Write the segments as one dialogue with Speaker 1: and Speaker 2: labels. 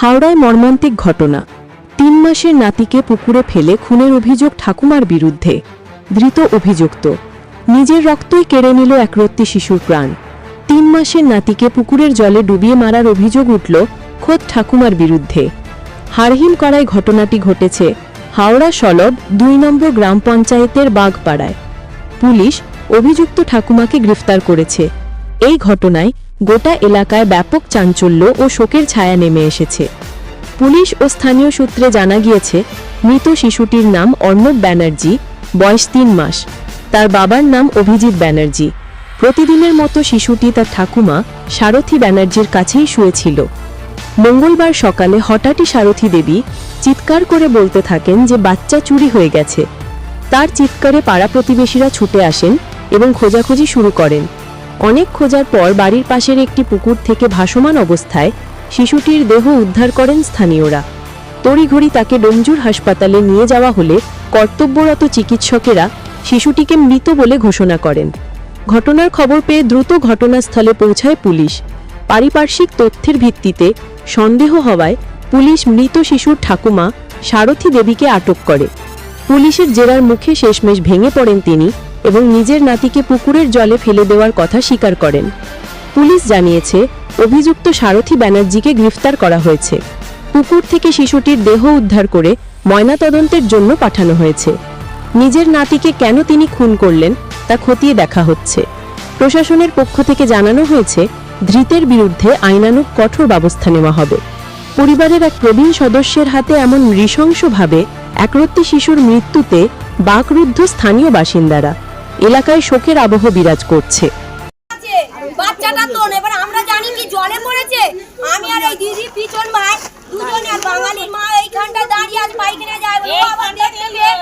Speaker 1: হাওড়ায় মর্মান্তিক ঘটনা। তিন মাসের নাতিকে পুকুরে ফেলে খুনের অভিযোগ ঠাকুমার বিরুদ্ধে। ধৃত অভিযুক্ত। নিজের রক্তই কেড়ে নিল একরত্তি শিশুর প্রাণ। তিন মাসের নাতিকে পুকুরের জলে ডুবিয়ে মারার অভিযোগ উঠল খোদ ঠাকুমার বিরুদ্ধে। হারহিম করায় ঘটনাটি ঘটেছে হাওড়া সলব দুই নম্বর গ্রাম পঞ্চায়েতের বাগপাড়ায়। পুলিশ অভিযুক্ত ঠাকুমাকে গ্রেফতার করেছে। এই ঘটনায় গোটা এলাকায় ব্যাপক চাঞ্চল্য ও শোকের ছায়া নেমে এসেছে। পুলিশ ও স্থানীয় সূত্রে জানা গিয়েছে, মৃত শিশুটির নাম অর্ণব ব্যানার্জি, বয়স তিন মাস। তার বাবার নাম অভিজিৎ ব্যানার্জি। প্রতিদিনের মতো শিশুটি তার ঠাকুমা সারথী ব্যানার্জির কাছেই শুয়েছিল। মঙ্গলবার সকালে হঠাৎই সারথী দেবী চিৎকার করে বলতে থাকেন যে বাচ্চা চুরি হয়ে গেছে। তার চিৎকারে পাড়া প্রতিবেশীরা ছুটে আসেন এবং খোঁজাখুঁজি শুরু করেন। অনেক খোঁজার পর বাড়ির পাশের একটি পুকুর থেকে ভাসমান অবস্থায় শিশুটির দেহ উদ্ধার করেন স্থানীয়রা। তড়িঘড়ি তাকে ডোমজুর হাসপাতালে নিয়ে যাওয়া হলে কর্তব্যরত চিকিৎসকেরা শিশুটিকে মৃত বলে ঘোষণা করেন। ঘটনার খবর পেয়ে দ্রুত ঘটনাস্থলে পৌঁছায় পুলিশ। পারিপার্শ্বিক তথ্যের ভিত্তিতে সন্দেহ হওয়ায় পুলিশ মৃত শিশুর ঠাকুমা সারথী দেবীকে আটক করে। পুলিশের জেরার মুখে শেষমেশ ভেঙে পড়েন তিনি এবং নিজের নাতিকে পুকুরের জলে ফেলে দেওয়ার কথা স্বীকার করেন। পুলিশ জানিয়েছে, অভিযুক্ত সারথী ব্যানার্জিকে গ্রেফতার করা হয়েছে। পুকুর থেকে শিশুটির দেহ উদ্ধার করে ময়নাতদন্তের জন্য পাঠানো হয়েছে। নিজের নাতিকে কেন তিনি খুন করলেন তা খতিয়ে দেখা হচ্ছে। প্রশাসনের পক্ষ থেকে জানানো হয়েছে, ধৃতের বিরুদ্ধে আইনানুগ কঠোর ব্যবস্থা নেওয়া হবে। পরিবারের এক প্রবীণ সদস্যের হাতে এমন নৃশংসভাবে একরত্তি শিশুর মৃত্যুতে বাকরুদ্ধ স্থানীয় বাসিন্দারা এলাকায় শোকের আবহ বিরাজ করছে।
Speaker 2: আছে বাচ্চাটা তো এবার আমরা জানি কি জলে পড়েছে। আমি আর এই দিদি পিছন ভাই দুজনে আর বাঙালির মা এইখানটা দাঁড়িয়ে পাইখানে যায় দেখতে গিয়ে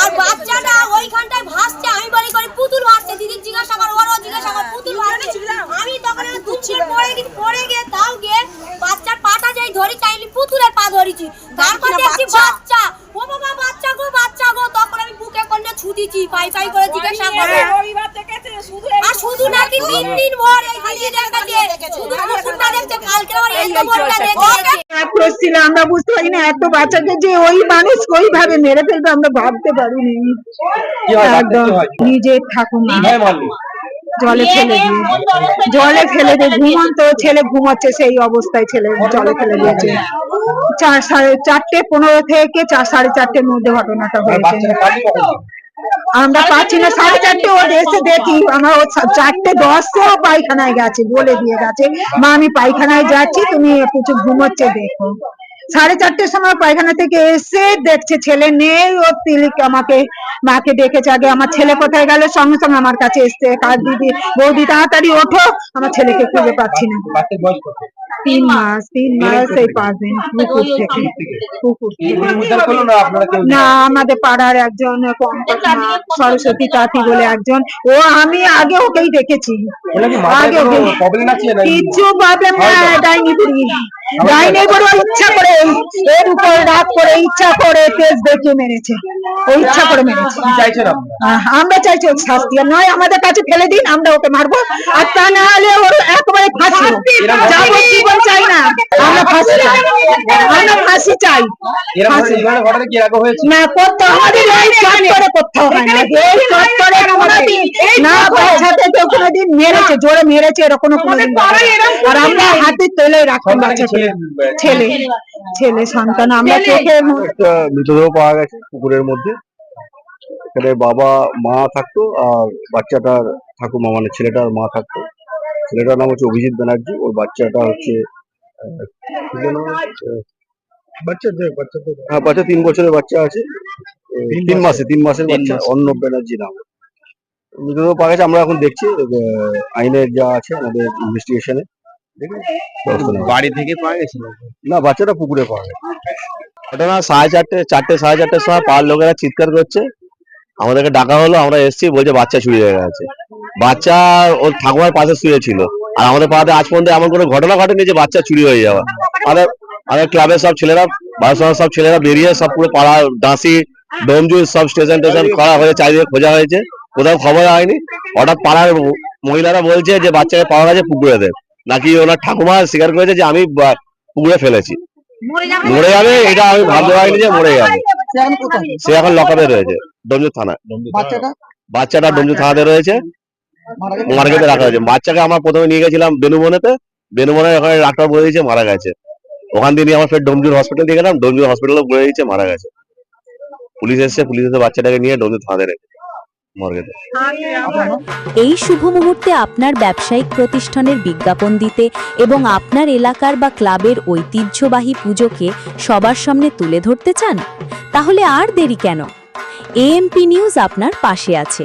Speaker 2: আর বাচ্চাটা ওইখানটায় ভাসছে আমি বলি করি পুতুল ভাসছে। দিদি জিজ্ঞাসা কর ওরও জিজ্ঞাসা কর পুতুল ভাসছে? আমি তখন পড়ে গিয়ে পড়ে গিয়ে তাও গিয়ে বাচ্চার পাটা যাই ধরি চাইলি পুতুলের পা ধরেছি। তারপর দেখছি বাচ্চা ও বাবা বাচ্চা গো বাচ্চা গো তখন আমি বুকে কোনটা ছুটিছি পাই পাই করে জিজ্ঞাসা করে আর শুধু নাকি তিন দিন ভর এই খালি দেখাচ্ছে শুধু কুকুরটা দেখছে কালকে আবার এই তো দেখেছে।
Speaker 3: আক্রোশ আমরা বুঝতে পারি না এত বাচ্চাকে যে ওই মানুষ ওইভাবে মেরে ফেলবে আমরা ভাবতে পারিনি। নিজের ঠাকুমা জলে ফেলে দিয়ে জলে ফেলে দিয়ে ঘুমন্ত ছেলে ঘুমাচ্ছে সেই অবস্থায় ছেলে জলে ফেলে দিয়েছে। চার সাড়ে চারটে পনেরো থেকে চার সাড়ে চারটের মধ্যে ঘটনাটা হয়েছে। আমরা পাচ্ছি না, সাড়ে চারটে ও এসে দেখি, আমার ও চারটে দশে ও পায়খানায় গেছে, বলে দিয়ে গেছে, মা, আমি পায়খানায় যাচ্ছি, তুমি কিছু ঘুমোচ্ছে দেখো। সাড়ে চারটের সময় পায়খানা থেকে এসে দেখছে ছেলে নেই, ও তিলিক আমাকে, মাকে ডেকেছে, আগে আমার ছেলে কোথায় গেল? সঙ্গে সঙ্গে আমার কাছে এসছে, কার দিদি, বৌদি, তাড়াতাড়ি ওঠো, আমার ছেলেকে খুঁজে পাচ্ছি না। তিন মাস তিন মাস এই পাঁচ দিন পুকুর থেকে। পুকুর
Speaker 4: না আপনারা কেউ
Speaker 3: না আমাদের পাড়ার একজন সরস্বতী তাঁতি বলে একজন। ও আমি আগে ওকেই দেখেছি। আগে কিচ্ছু প্রবলেম ডাইনি বুড়ি। ডাইনি বুড়ি ইচ্ছা করে এর উপর রাগ করে ইচ্ছা করে তেজ দেখিয়ে মেরেছে। ও ইচ্ছা করে মেরেছে। আমরা চাইছি ওর শাস্তি। আর নয় আমাদের কাছে ফেলে দিন আমরা ওকে মারবো। আর তা না হলে ওর একেবারে ফাঁসি। হোক। জোরে মেরেছে এরকম আর আমরা হাতে তেলে
Speaker 4: সন্তান ছেলে
Speaker 3: ছেলে সন্তান আমরা
Speaker 5: মৃতদেহ পাওয়া গেছে। পুকুরের মধ্যে এখানে বাবা মা থাকতো আর বাচ্চাটার ঠাকুমা মানে ছেলেটার মা থাকতো ছেলেটার নাম হচ্ছে অভিজিৎ ব্যানার্জি ওর বাচ্চাটা হচ্ছে হ্যাঁ বাচ্চা তিন বছরের বাচ্চা আছে। তিন মাসে তিন মাসের বাচ্চা অর্ণব ব্যানার্জি নাম। মৃতদেহ পাওয়া গেছে আমরা এখন দেখছি আইনের যা আছে আমাদের ইনভেস্টিগেশনে
Speaker 4: বাড়ি থেকে পাওয়া গেছিল?
Speaker 5: না বাচ্চাটা পুকুরে পাওয়া গেছে। ঘটনা সাড়ে চারটে চারটে সাড়ে চারটের সময় পাড়ার লোকেরা চিৎকার করছে। আমাদেরকে ডাকা হলো আমরা এসেছি বলছে বাচ্চা চুরি হয়ে গেছে। বাচ্চা ওর ঠাকুমার পাশে শুয়েছিল। আর আমাদের পাড়াতে আজ পর্যন্ত এমন কোনো ঘটনা ঘটেনি যে বাচ্চা চুরি হয়ে যাওয়া। আমাদের আমাদের ক্লাবের সব ছেলেরা বারোশো সব ছেলেরা বেরিয়ে সব পুরো পাড়া দাসি ডোমজু সব স্টেশন টেশন করা হয়ে চারিদিকে খোঁজা হয়েছে। কোথাও খবর হয়নি। হঠাৎ পাড়ার মহিলারা বলছে যে বাচ্চাকে পাওয়া গেছে পুকুরে দেব নাকি ওনার ঠাকুমা স্বীকার করেছে যে আমি পুকুরে ফেলেছি। মরে যাবে? এটা আমি ভাবতে পারিনি যে মরে যাবে। সে এখন লকআপে রয়েছে। ডোমজুর থানায়।
Speaker 3: বাচ্চাটা?
Speaker 5: বাচ্চাটা ডোমজুর থানাতে রয়েছে। মার্কেটে রাখা হয়েছে। বাচ্চাকে আমরা প্রথমে নিয়ে গেছিলাম বেনুবনেতে। বেনুবনে ওখানে ডাক্তার বলে দিয়েছে মারা গেছে। ওখান থেকে নিয়ে আমার ফের ডোমজুর হসপিটাল দিয়ে গেলাম। ডোমজুর হসপিটালে বলে দিয়েছে মারা গেছে। পুলিশ এসছে পুলিশ এসে বাচ্চাটাকে নিয়ে ডোমজুর রেখে
Speaker 6: এই শুভ মুহূর্তে আপনার ব্যবসায়িক প্রতিষ্ঠানের বিজ্ঞাপন দিতে এবং আপনার এলাকার বা ক্লাবের ঐতিহ্যবাহী পুজোকে সবার সামনে তুলে ধরতে চান? তাহলে আর দেরি কেন? এএমপি নিউজ আপনার পাশে আছে।